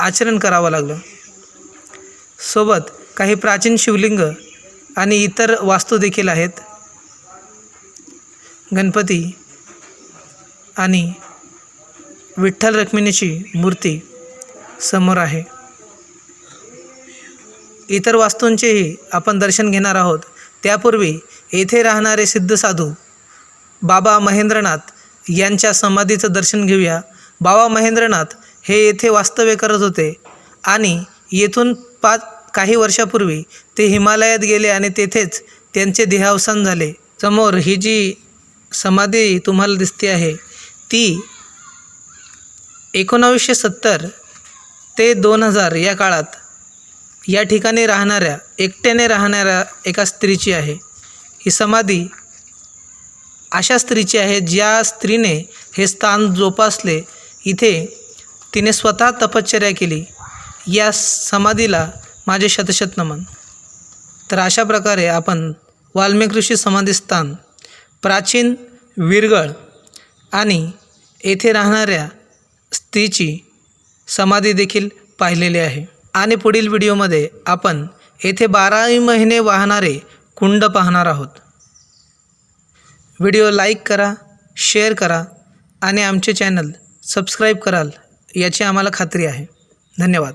आचरण करावं लागलं. सोबत काही प्राचीन शिवलिंग आणि इतर वास्तू देखील आहेत. गणपती आणि विठ्ठल रक्मिणीची मूर्ती समोर आहे. इतर वास्तूंचेही आपण दर्शन घेणार आहोत. त्यापूर्वी येथे राहणारे सिद्ध साधू बाबा महेंद्रनाथ यांच्या समाधीचं दर्शन घेऊया. बाबा महेंद्रनाथ हे येथे वास्तव्य करत होते. आणि येथून पाच काही वर्षापूर्वी ते हिमालयात गेले आणि तेथेच त्यांचे देहावसान झाले. समोर ही जी समाधी तुम्हाला दिसते आहे ती एकोणावीसशे सत्तर ते दोन हजार या काळात या ठिकाणी राहणाऱ्या एकट्याने राहणाऱ्या एका स्त्रीची आहे. ही समाधी अशा स्त्रीची आहे ज्या स्त्रीने हे स्थान जोपासले. इथे तिने स्वतः तपश्चर्या केली. या समाधीला माझे शतशत नमन. तर अशा प्रकारे आपण वाल्मिक ऋषी समाधीस्थान प्राचीन विरगळ आणि येथे राहणाऱ्या स्त्रीची समाधी देखील पाहिलेली आहे. आणि पुढील व्हिडिओमध्ये आपण येथे बाराही महिने वाहणारे कुंड पाहणार आहोत. व्हिडिओ लाईक करा शेअर करा आणि आमचे चॅनल सबस्क्राईब कराल. याची आम्हाला खात्री आहे. धन्यवाद.